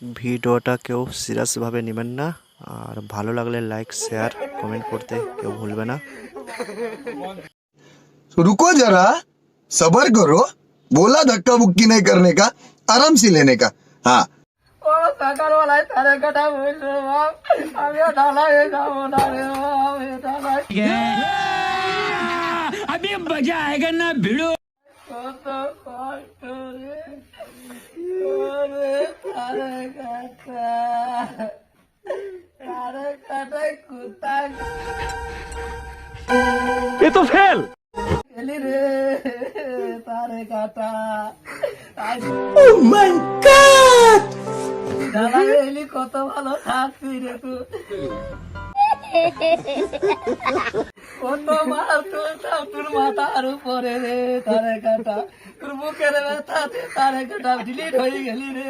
ভিডিওটা কেউ সিরিয়াসভাবে নেবেন না আর ভালো লাগলে লাইক শেয়ার কমেন্ট করতে কেউ ভুলবে না तो रुको जरा सबर करो बोला धक्का बुक्की नहीं करने का आराम से लेने का हाँ ও সকালবেলায় তারে কাটা বললো বাপ আমিও ঢালায় যাবো না রে বাপ এ ঢালায় अभी मजा आएगा ना भिड़ो কত কষ্ট রে ওরে এ তো ফেল। ফেলি রে তারে কাটা। এলি কত ভালো থাকছি রে তুই। অন্য মাল তোর তোর মাথার উপরে রে তারে কাটা। তোর বুকের ব্যথাতে তারে কাটা। ডিলিট হয়ে গেলি রে।